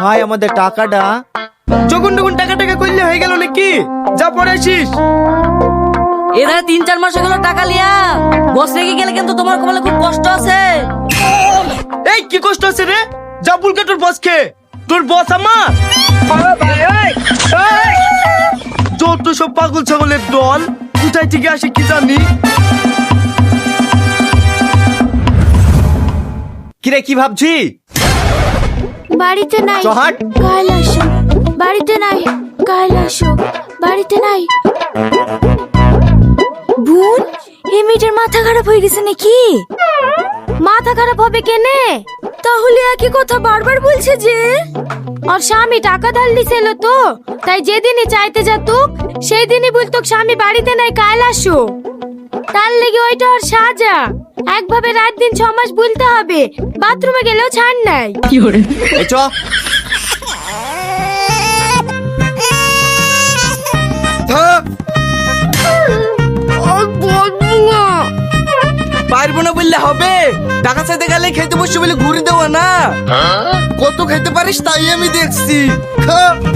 ভাই আমাদের টাকাটা। যখন তখন টাকা টাকা করলে হয়ে গেল নাকি? যা পরে আসিস। এধারে তিন চার মাস হয়ে গেল টাকা লিয়া। বস রেগে গেলে কিন্তু তোমার কপালে খুব কষ্ট আছে। এই কি কষ্ট আছে রে? যা বুলকে তোর বস খে তোর বস আমার। যত সব পাগল ছাগলের দল কোথায় থেকে আসে কি জানি? কিরে কি ভাবছি বাড়িতে নাই। চহাট। কাল আসো। বাড়িতে নাই। কাল আসো। বাড়িতে নাই। বোন এই মেয়েটার মাথা খারাপ হয়ে গেছে নাকি? মাথা খারাপ হবে কেনে? তাহলে একই কথা বারবার বলছে যে আর স্বামী টাকা ধার দিছিল তো তাই যেদিনই চাইতে যেত সেই দিনই বলতো স্বামী বাড়িতে নাই কাল আসো। তার লেগে ওইটা ওর সাজা। একভাবে রাত দিন ছ মাস বলতে হবে বাথরুমে গেলেও ছাড় নাই। এই চ। পারব না বললে হবে। টাকা চাইতে গেলে খেতে বসে বলে ঘুরে দেওয়া না। কত খেতে পারিস তাই আমি দেখছি।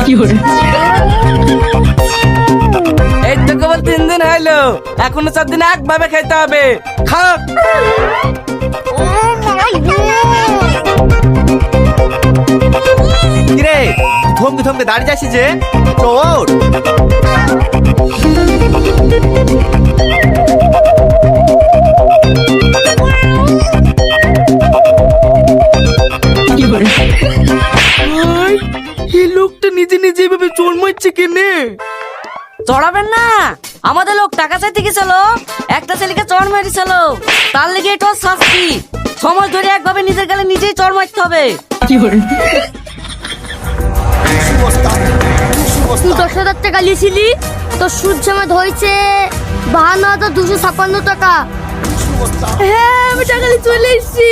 কেবল তিন দিন হইল। এখনও চার দিন একভাবে খেতে হবে। খা কিরে থমকে থমকে দাঁড়িয়ে যাচ্ছি যে? চোর এই লোকটা নিজে নিজে এভাবে চোর মারছে কেনে? চড়াবেন না। আমাদের লোক টাকা চাইতে গেছিল একটা ছেলেকে চড় মেরেছিল তার লেগে এটা শাস্তি। সময় ধরে একভাবে নিজের গেলে নিজেই চর মারতে হবে। তুই দশ হাজার টাকা নিয়েছিলি তোর সুদ জমা হয়েছে বাহান্ন হাজার দুশো ছাপ্পান্ন টাকা। হ্যাঁ আমি টাকা নিয়ে চলে এসেছি।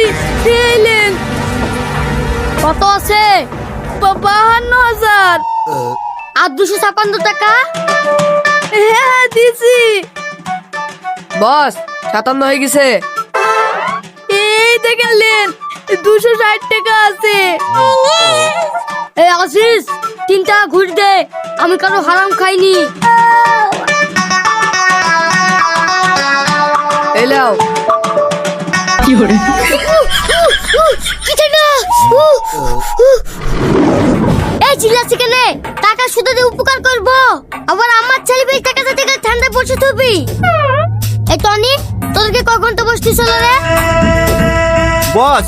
কত আছে? বাহান্ন হাজার। আর দুশো ছাপ্পান্ন টাকা? হ্যাঁ দিছি বস সাতান্ন হয়ে গেছে এই দেখালেন দুশো ষাট টাকা আছে এই আশিস তিন টাকা ঘুষ দে আমি কারও হারাম খাইনি এলাও এই চিল্লাছি সেখানে টাকা শুধু দিয়ে উপকার করব। আবার আমার ছেলে বেশ টাকা দিতে গেলে ঠান্ডা বসে থাকবি এই টনি, তোদেরকে কখন তো বসতিস রে? বস।